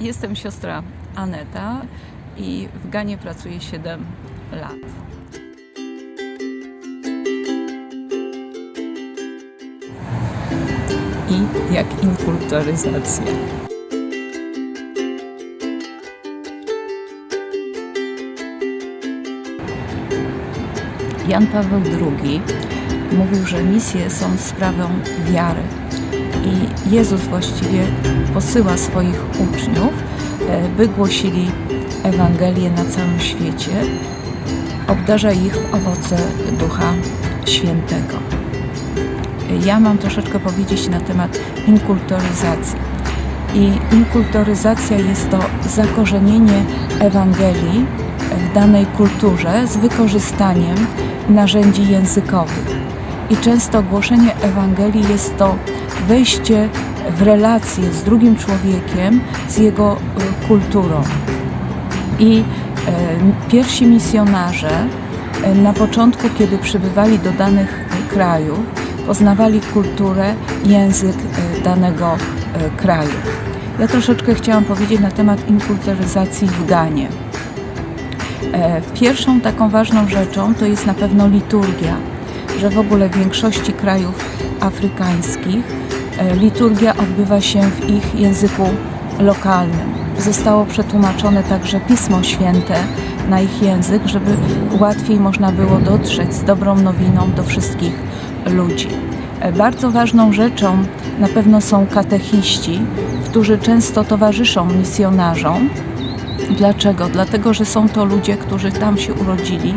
Jestem siostra Aneta i w Ganie pracuję 7 lat. I jak inkulturyzacja. Jan Paweł II mówił, że misje są sprawą wiary. I Jezus właściwie posyła swoich uczniów, e, by głosili Ewangelię na całym świecie, obdarza ich owoce Ducha Świętego. Ja mam troszeczkę powiedzieć na temat inkulturyzacji. I inkulturyzacja jest to zakorzenienie Ewangelii w danej kulturze z wykorzystaniem narzędzi językowych. I często głoszenie Ewangelii jest to wejście w relację z drugim człowiekiem, z jego y, kulturą. I e, pierwsi misjonarze e, na początku, kiedy przybywali do danych e, krajów, poznawali kulturę, język danego kraju. Ja troszeczkę chciałam powiedzieć na temat inkulturyzacji w Ganie. Pierwszą taką ważną rzeczą to jest na pewno liturgia, że w ogóle w większości krajów afrykańskich e, liturgia odbywa się w ich języku lokalnym. Zostało przetłumaczone także Pismo Święte na ich język, żeby łatwiej można było dotrzeć z dobrą nowiną do wszystkich ludzi. E, Bardzo ważną rzeczą na pewno są katechiści, którzy często towarzyszą misjonarzom, Dlaczego? Dlatego, że są to ludzie, którzy tam się urodzili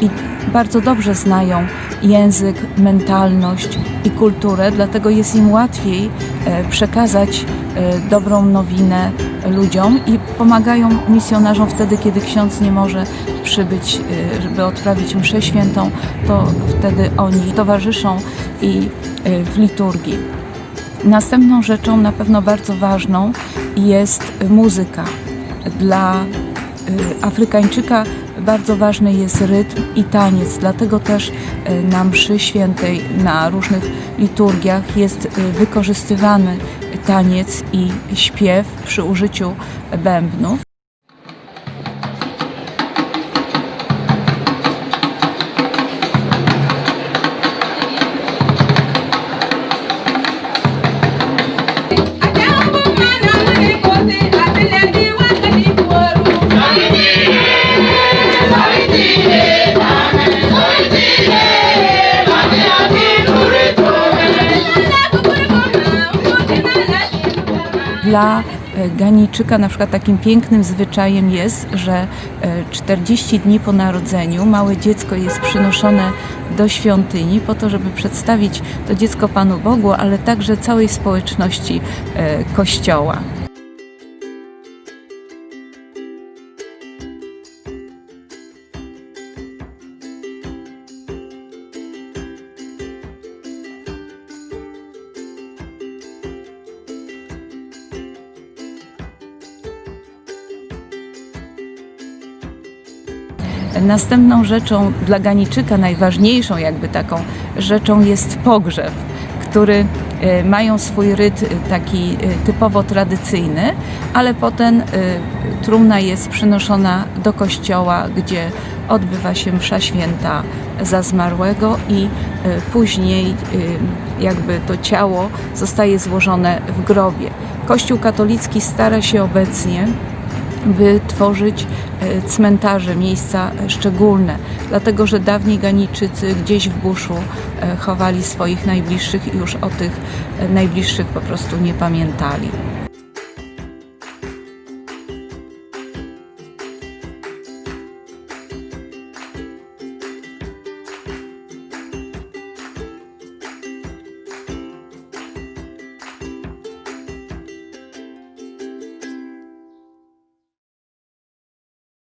i bardzo dobrze znają język, mentalność i kulturę, dlatego jest im łatwiej e, przekazać e, dobrą nowinę ludziom i pomagają misjonarzom wtedy, kiedy ksiądz nie może przybyć, e, żeby odprawić mszę świętą, to wtedy oni towarzyszą i w liturgii. Następną rzeczą, na pewno bardzo ważną, jest muzyka. Dla Afrykańczyka bardzo ważny jest rytm i taniec, dlatego też y, na mszy świętej, na różnych liturgiach jest y, wykorzystywany taniec i śpiew przy użyciu bębnów. Dla e, Ganijczyka na przykład takim pięknym zwyczajem jest, że e, 40 dni po narodzeniu małe dziecko jest przynoszone do świątyni po to, żeby przedstawić to dziecko Panu Bogu, ale także całej społeczności e, Kościoła. Następną rzeczą dla Ganijczyka, najważniejszą jakby taką rzeczą jest pogrzeb, który e, mają swój ryt e, taki e, typowo tradycyjny, ale potem trumna jest przynoszona do kościoła, gdzie odbywa się msza święta za zmarłego i później jakby to ciało zostaje złożone w grobie. Kościół katolicki stara się obecnie by tworzyć e, cmentarze, miejsca e, szczególne, dlatego że dawniej Ganijczycy gdzieś w buszu e, chowali swoich najbliższych i już o tych najbliższych po prostu nie pamiętali.